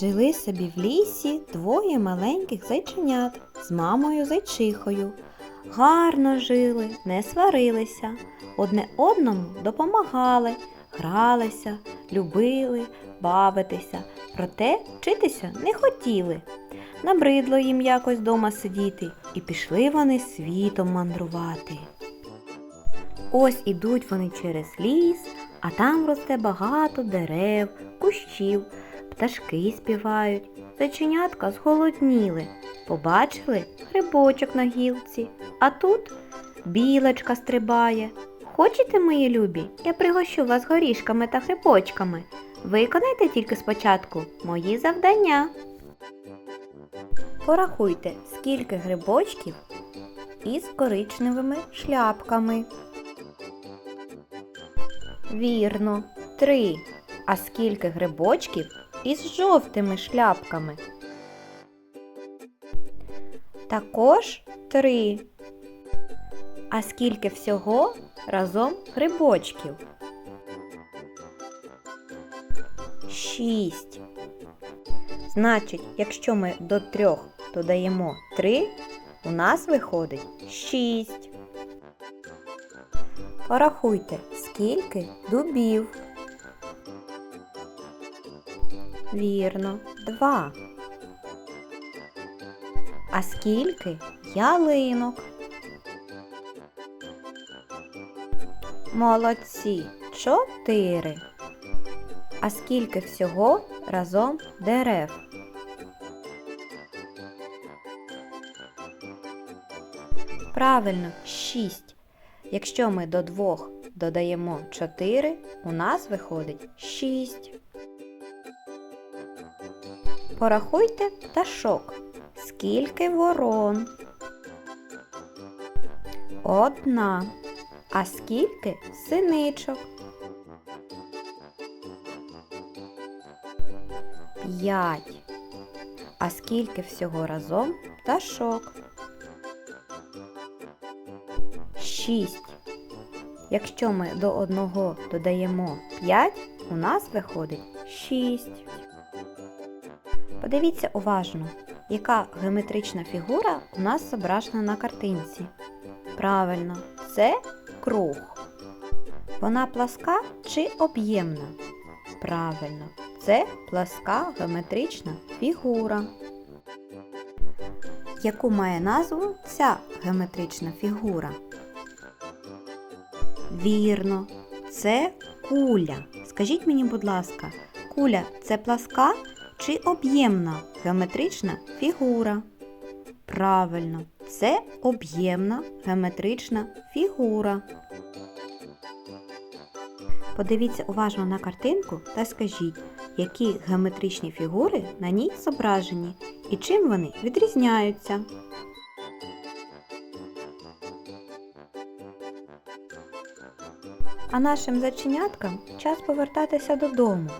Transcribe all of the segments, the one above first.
Жили собі в лісі двоє маленьких зайченят з мамою зайчихою. Гарно жили, не сварилися, одне одному допомагали, гралися, любили, бавитися, проте вчитися не хотіли. Набридло їм якось дома сидіти, і пішли вони світом мандрувати. Ось ідуть вони через ліс, а там росте багато дерев, кущів, пташки співають, зайченятка зголодніли. Побачили грибочок на гілці, а тут білочка стрибає. Хочете, мої любі, я пригощу вас горішками та грибочками. Виконайте тільки спочатку мої завдання. Порахуйте, скільки грибочків із коричневими шляпками. Вірно, три. А скільки грибочків із жовтими шляпками? Також три. А скільки всього разом грибочків? Шість. Значить, якщо ми до трьох додаємо три, у нас виходить шість. Порахуйте, скільки дубів. Вірно, два. А скільки ялинок? Молодці, чотири. А скільки всього разом дерев? Правильно, шість. Якщо ми до двох додаємо 4, у нас виходить 6. Порахуйте пташок. Скільки ворон? Одна. А скільки синичок? П'ять. А скільки всього разом пташок? Шість. Якщо ми до одного додаємо 5, у нас виходить 6. Подивіться уважно, яка геометрична фігура у нас зображена на картинці. Правильно, це круг. Вона пласка чи об'ємна? Правильно, це пласка геометрична фігура. Яку має назву ця геометрична фігура? Вірно, це куля. Скажіть мені, будь ласка, куля це пласка чи об'ємна геометрична фігура? Правильно, це об'ємна геометрична фігура. Подивіться уважно на картинку та скажіть, які геометричні фігури на ній зображені і чим вони відрізняються. А нашим зайченяткам час повертатися додому.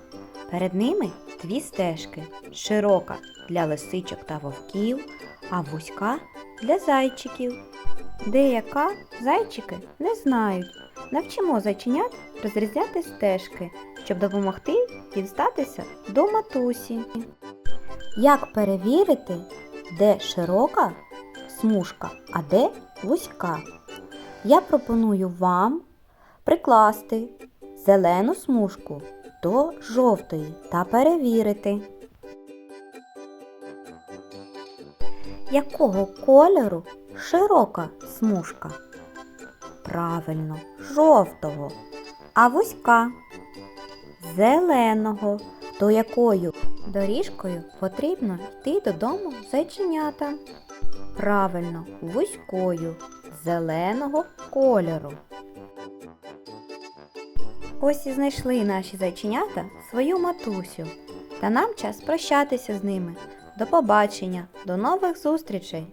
Перед ними дві стежки широка для лисичок та вовків, а вузька для зайчиків. Деяка зайчики не знають. Навчимо зайченят розрізняти стежки, щоб допомогти дістатися до матусі. Як перевірити, де широка смужка, а де вузька? Я пропоную вам прикласти зелену смужку до жовтої та перевірити, якого кольору широка смужка. Правильно, жовтого, а вузька зеленого, то якою доріжкою потрібно йти додому зайченята. Правильно, вузькою зеленого кольору. Ось і знайшли наші зайченята свою матусю. Та нам час прощатися з ними. До побачення, до нових зустрічей!